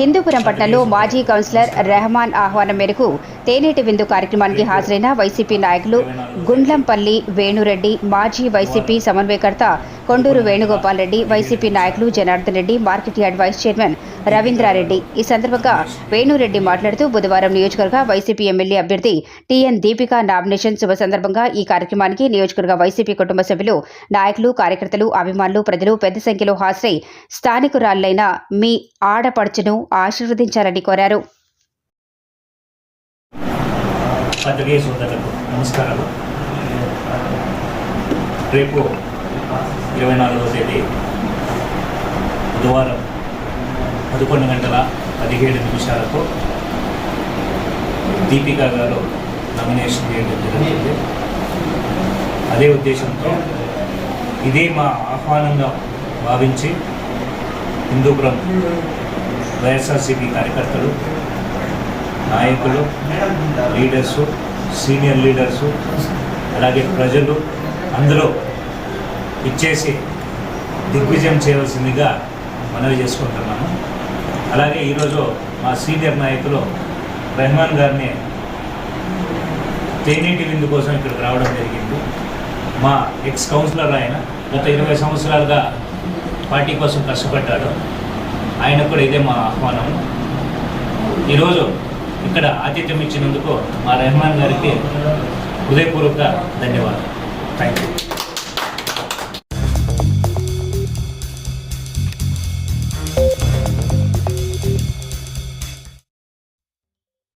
హిందూపురం పట్టణంలో మాజీ కౌన్సిలర్ రెహమాన్ ఆహ్వానం మేరకు తేనేటి విందు కార్యక్రమానికి హాజరైన వైసీపీ నాయకులు గుండ్లంపల్లి వేణురెడ్డి మాజీ వైసీపీ సమన్వయకర్త కొండూరు వేణుగోపాల్ రెడ్డి వైసీపీ నాయకులు Janardhan Reddy market yard vice chairman Ravindra Reddy. ఈ సందర్భంగా వేణురెడ్డి మాట్లాడుతూ బుధవారం నియోజకవర్గ వైసీపీ ఎమ్మెల్యే అభ్యర్థి టీఎన్ దీపిక నామినేషన్ శుభ సందర్భంగా ఈ కార్యక్రమానికి నియోజకవర్గ వైసీపీ కుటుంబ సభ్యులు నాయకులు కార్యకర్తలు అభిమానులు ప్రజలు పెద్ద సంఖ్యలో హాజరై స్థానికురాళ్ళైన మీ ఆడపడుచును ఆశీర్వదించాలని కోరారు. నమస్కారాలు. రేపు ఇరవై నాలుగవ తేదీ బుధవారం పదకొండు గంటల పదిహేడు నిమిషాలకు దీపికా గారు నామినేషన్ చేయడం జరుగుతుంది. అదే ఉద్దేశంతో ఇదే మా ఆహ్వానంగా భావించి హిందూపురం వైఎస్ఆర్సీపీ కార్యకర్తలు నాయకులు లీడర్సు సీనియర్ లీడర్సు అలాగే ప్రజలు అందరూ ఇచ్చేసి దిగ్విజయం చేయవలసిందిగా మనవి చేసుకుంటున్నాము. అలాగే ఈరోజు మా సీనియర్ నాయకులు రెహమాన్ గారిని తేనీటి విందు కోసం ఇక్కడికి రావడం జరిగింది. మా ఎక్స్ కౌన్సిలర్ ఆయన గత ఇరవై సంవత్సరాలుగా పార్టీ కోసం కష్టపడ్డాడు. ఆయన కూడా ఇదే మా ఆహ్వానం ఈరోజు ఇక్కడ ఆతిథ్యం ఇచ్చినందుకు మా రెహమాన్ గారికి హృదయపూర్వక ధన్యవాదాలు.